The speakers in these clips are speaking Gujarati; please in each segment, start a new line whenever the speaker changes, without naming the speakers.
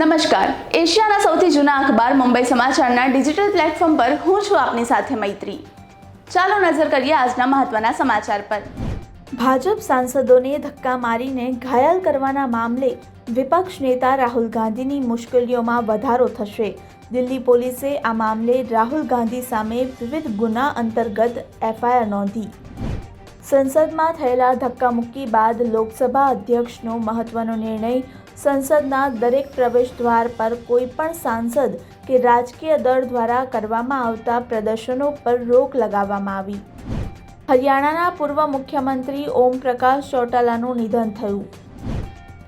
નમસ્કાર. એશિયાના સૌથી જૂના અખબાર મુંબઈ સમાચારના ડિજિટલ પ્લેટફોર્મ પર હું છું આપની સાથે મૈત્રી. ચાલો નજર કરીએ આજના મહત્વના સમાચાર પર. ભાજપ સાંસદોને ધક્કા મારીને ઘાયલ કરવાના મામલે વિપક્ષ નેતા રાહુલ ગાંધીની મુશ્કેલીઓમાં વધારો થશે. દિલ્હી પોલીસે આ મામલે રાહુલ ગાંધી સામે વિવિધ ગુના અંતર્ગત એફઆઈઆર નોંધી. સંસદમાં થયેલા ધક્કામુક્કી બાદ લોકસભા અધ્યક્ષનો મહત્વનો નિર્ણય સંસદના દરેક પ્રવેશ દ્વાર પર કોઈ પણ સાંસદ કે રાજકીય દળ દ્વારા કરવામાં આવતા પ્રદર્શનો પર રોક લગાવવામાં આવી. હરિયાણાના પૂર્વ મુખ્યમંત્રી ઓમ પ્રકાશ ચૌટાલાનું નિધન થયું.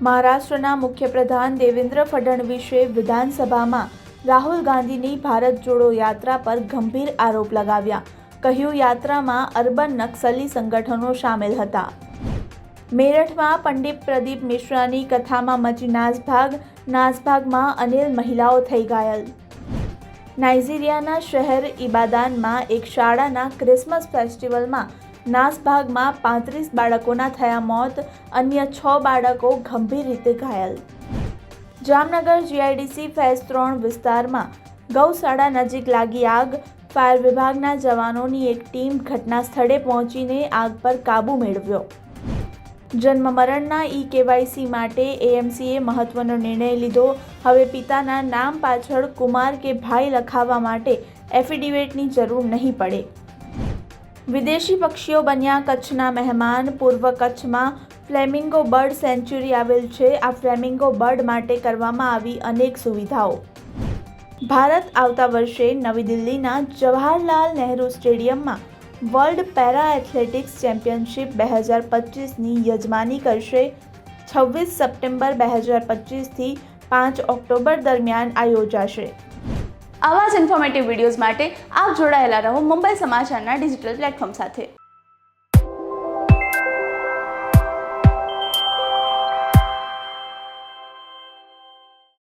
મહારાષ્ટ્રના મુખ્યપ્રધાન દેવેન્દ્ર ફડણવીસે વિધાનસભામાં રાહુલ ગાંધીની ભારત જોડો યાત્રા પર ગંભીર આરોપ લગાવ્યા. કહ્યું, યાત્રામાં અર્બન નક્સલી સંગઠનો સામેલ હતા. મેરઠમાં પંડિત પ્રદીપ મિશ્રાની કથામાં મચી નાસભાગ, નાસભાગમાં અનિલ મહિલાઓ થઈ ઘાયલ નાઇજીરિયાના શહેર ઇબાદાનમાં એક શાળાના ક્રિસમસ ફેસ્ટિવલમાં નાસભાગમાં પાંત્રીસ બાળકોના થયા મોત, અન્ય છ બાળકો ગંભીર રીતે ઘાયલ. જામનગર જીઆઈડીસી ફેઝ ત્રણ વિસ્તારમાં ગૌશાળા નજીક લાગી આગ, ફાયર વિભાગના જવાનોની એક ટીમ ઘટના સ્થળે પહોંચીને આગ પર કાબૂ મેળવ્યો. જન્મ મરણના ઈ કેવાયસી માટે એએમસીએ મહત્વનો નિર્ણય લીધો. હવે પિતાના નામ પાછળ કુમાર કે ભાઈ લખાવવા માટે એફિડેવિટની જરૂર નહીં પડે. વિદેશી પક્ષીઓ બન્યા કચ્છના મહેમાન. પૂર્વ કચ્છમાં ફ્લેમિંગો બર્ડ સેન્ચ્યુરી આવેલ છે. આ ફ્લેમિંગો બર્ડ માટે કરવામાં આવી અનેક સુવિધાઓ. ભારત આવતા વર્ષે નવી દિલ્હીના જવાહરલાલ નહેરુ સ્ટેડિયમમાં વર્લ્ડ પેરા એથ્લેટિક્સ ચેમ્પિયનશિપ બે હજાર પચીસની યજમાની કરશે. છવ્વીસ સપ્ટેમ્બર બે હજાર પચીસથી પાંચ ઓક્ટોબર દરમિયાન આ યોજાશે. આવા જ ઇન્ફોર્મેટિવ વિડીયોઝ માટે આપ જોડાયેલા રહો મુંબઈ સમાચારના ડિજિટલ પ્લેટફોર્મ સાથે.